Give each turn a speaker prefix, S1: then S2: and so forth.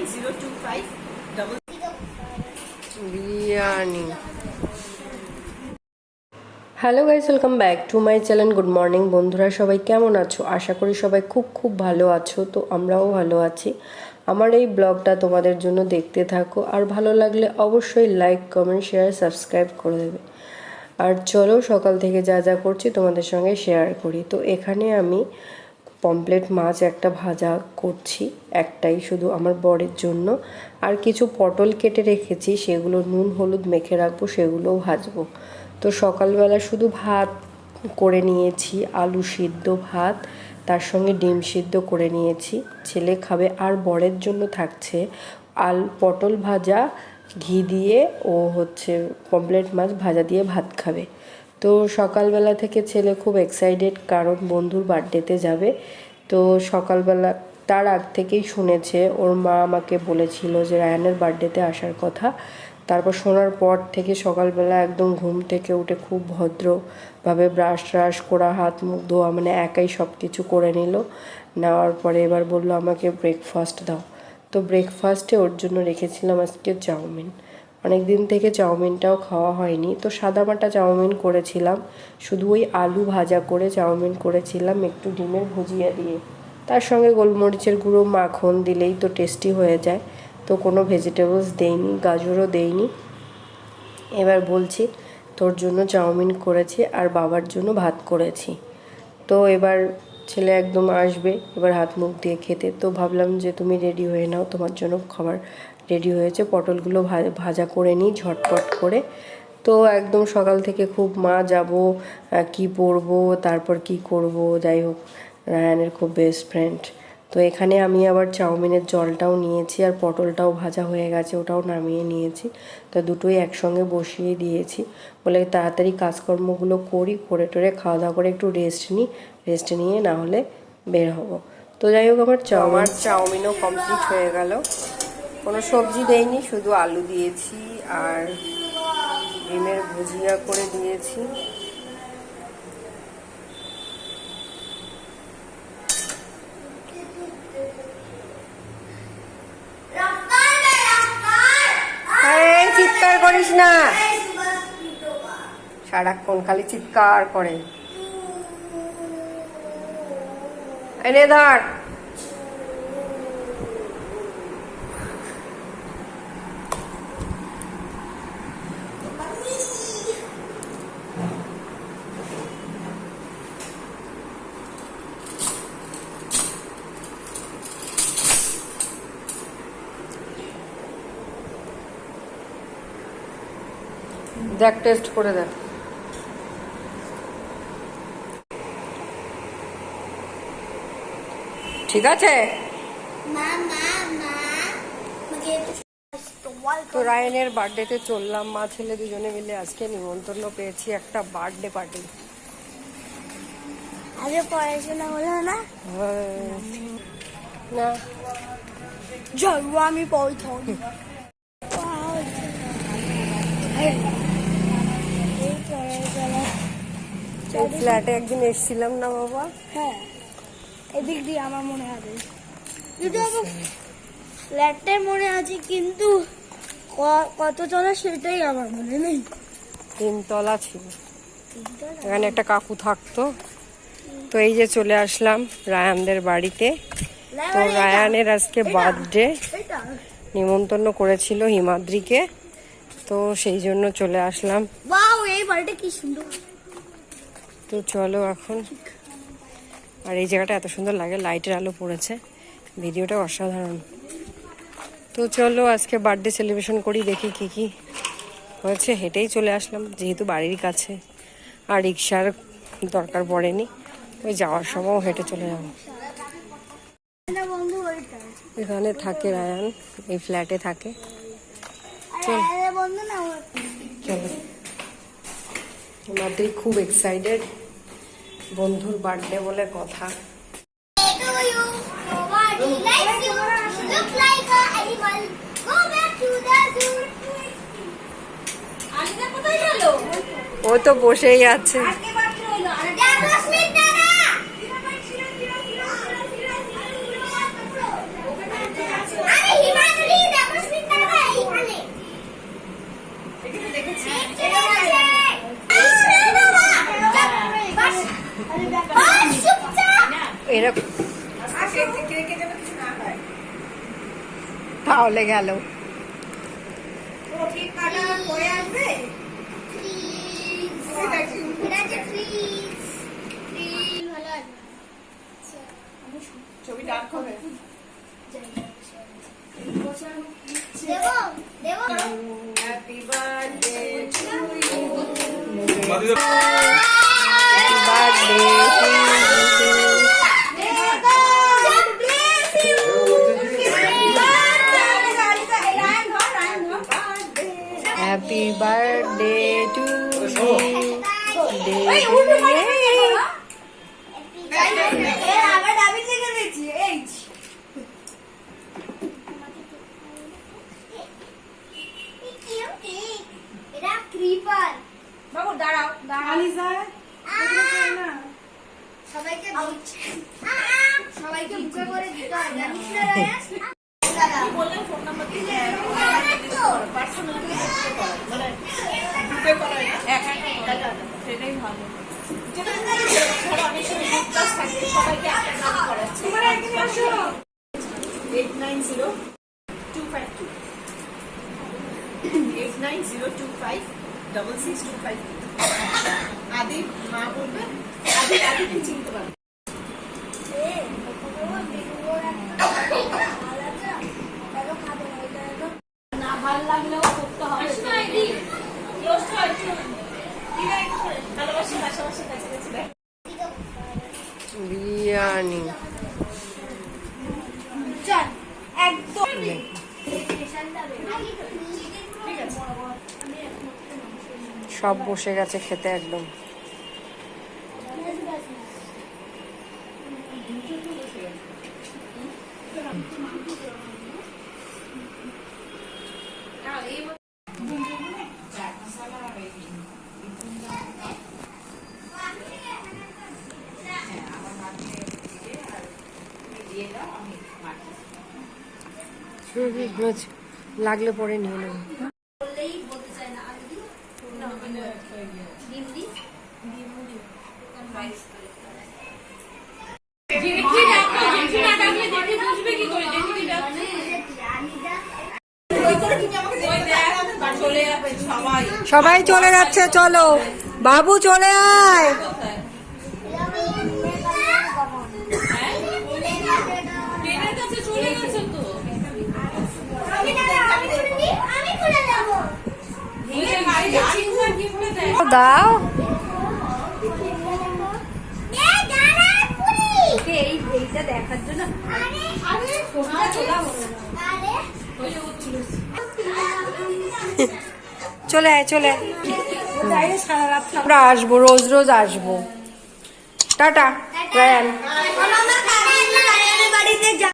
S1: Nine zero two five double
S2: biryani hello guys welcome back to my channel good morning বন্ধুরা সবাই কেমন আছো? আশা করি সবাই খুব খুব ভালো আছো তো আমরাও ভালো আছি। আমার এই ব্লগটা তোমাদের জন্য দেখতে থাকো আর ভালো লাগলে অবশ্যই লাইক কমেন্ট শেয়ার সাবস্ক্রাইব করে দেবে। আর চলো সকাল থেকে যা যা করছি তোমাদের সঙ্গে শেয়ার করি। তো এখানে আমি পমপ্লেট মাছ একটা ভাজা করছি, একটাই শুধু আমার বরের জন্য। আর কিছু পটল কেটে রেখেছি, সেগুলো নুন, হলুদ মেখে রাখব, সেগুলোও ভাজবো। তো সকালবেলা শুধু ভাত করে নিয়েছি, আলু সিদ্ধ ভাত, তার সঙ্গে ডিম সিদ্ধ করে নিয়েছি। ছেলে খাবে, আর বরের জন্য থাকছে আল, পটল ভাজা, ঘি দিয়ে ও হচ্ছে পমপ্লেট মাছ ভাজা দিয়ে ভাত খাবে। তো সকালবেলা থেকে ছেলে খুব এক্সাইটেড কারণ বন্ধুর বার্থডেতে যাবে। তো সকালবেলা, তার আগ থেকেই শুনেছে, ওর মা আমাকে বলেছিল যে রায়ানের বার্থডেতে আসার কথা। তারপর শোনার পর থেকে সকালবেলা একদম ঘুম থেকে উঠে খুব ভদ্রভাবে ব্রাশ ট্রাশ করা, হাত মুখ ধোয়া মানে একাই সব কিছু করে নিল। নেওয়ার পরে এবার বলল, আমাকে ব্রেকফাস্ট দাও। তো ব্রেকফাস্টে ওর জন্য রেখেছিলাম আজকে চাউমিন। অনেক দিন থেকে চাউমিনটাও খাওয়া হয়নি। তো সাদামাটা চাউমিন করেছিলাম। শুধু ওই আলু ভাজা করে চাউমিন করেছিলাম, একটু ডিমের ভুজিয়া দিয়ে। তার সঙ্গে গোলমরিচের গুঁড়ো মাখন দিলেই তো টেস্টি হয়ে যায়। তো কোনো ভেজিটেবলস দেইনি, গাজরও দেইনি। এবার বলছি, তোর জন্য চাউমিন করেছি আর বাবার জন্য ভাত করেছি। তো এবার ছেলে একদম আসবে, এবার হাত মুখ দিয়ে খেতে। তো ভাবলাম যে তুমি রেডি হয়ে নাও, তোমার জন্য খাবার রেডি হয়েছে। পটলগুলো ভাজা করে নিই ঝটপট করে। তো একদম সকাল থেকে খুব মা যাব কি পরবো, তারপর কি করব, যাই হোক, রায়ানের খুব বেস্ট ফ্রেন্ড তো এখানে আমি আবার চাউমিনের জলটাও নিয়েছি আর পটলটাও ভাজা হয়ে গেছে, ওটাও নামিয়ে নিয়েছি। তো দুটোই একসঙ্গে বসিয়ে দিয়েছি। বলে তাড়াতাড়ি কাজকর্মগুলো করি, করে টোরে খাওয়া দাওয়া করে একটু রেস্ট নিই রেস্ট নিয়ে না হলে বের হব। তো যাই হোক, আমার চাউমিন চাউমিনও কমপ্লিট হয়ে গেল। কোনো সবজি দেয়নি শুধু আলু দিয়েছি আর ডিমের ভুজিয়া করে দিয়েছি এই চিৎকার করিস না। সারাক্ষণ খালি চিৎকার করে। এনে ধর দেখ টেস্ট করে দেখ। ঠিক আছে? তো রায়নের বার্থডেতে চললাম মা ছেলে দুজনে মিলে আজকে নিমন্ত্রণ পেয়েছি একটা বার্থডে পার্টি
S3: আগে পড়াশোনা হলো না?
S2: না।
S3: যাব আমি প্রথম
S2: এই ফ্ল্যাটে একদিন এসেছিলাম না বাবা?
S3: হ্যাঁ। এদিক দিয়ে আমার মনে আছে। যদি আমার ফ্ল্যাটটাই মনে আছে কিন্তু কত চলা সেটাই আমার মনে নেই।
S2: তিনতলা ছিল। এখানে একটা কাকু থাকতো। তো এই যে চলে আসলাম রায়ানদের বাড়িতে। তো রায়ানের আজকে বার্থডে নিমন্ত্রণ করেছিল হিমাদ্রিকে। তো সেই জন্য চলে আসলাম।
S3: এই বাড়িটা কি সুন্দর।
S2: তো চলো এখন। আর এই জায়গাটা এত সুন্দর লাগে লাইটের আলো পড়েছে। ভিডিওটা অসাধারণ। তো চলো আজকে বার্থডে সেলিব্রেশন করি দেখি কি কি হয়েছে। হেঁটেই চলে আসলাম যেহেতু বাড়ির কাছে। আর রিক্সার দরকার পড়েনি ওই যাওয়ার সময়ও হেঁটে চলে যাব। এখানে থাকে রায়ান এই ফ্ল্যাটে থাকে। চলো। মাদ্রি খুব এক্সাইটেড বন্ধুর বার্থডে বলে কথা। ও তো বসেই আছে।
S3: তাহলে গেল।
S1: ছবি ডাক করে।
S4: দেবো দেবো।
S1: Happy birthday
S3: happy birthday to
S1: বাবু দাঁড়াও দাঁড়ালি
S4: সবাইকে সবাইকে বুকে করে দিতে হয়? দাদা
S1: বললেন ফোন নাম্বার দিয়ে পার্সোনালি মানে গ্রুপে করায় না একা একা করা যাবে না। সেটাই eight nine zero two five two eight nine zero two five double six two five Adi মা বলবে আদি আদি চিনতে পারবে না ভালো লাগলেও করতে হবে ভালোবাসি পাশাপাশি কাছাকাছি দেখ
S4: একদম।
S3: সব বসে গেছে খেতে একদম। লাগলে পরে নিয়ে নেব।
S1: চলে যাবে সবাই।
S3: সবাই চলে যাচ্ছে চলো। বাবু চলে আয়। দাও।
S4: দেখার জন্য
S3: চলে আয় চলে আমরা আসব রোজ রোজ আসব। টাটা। রায়ান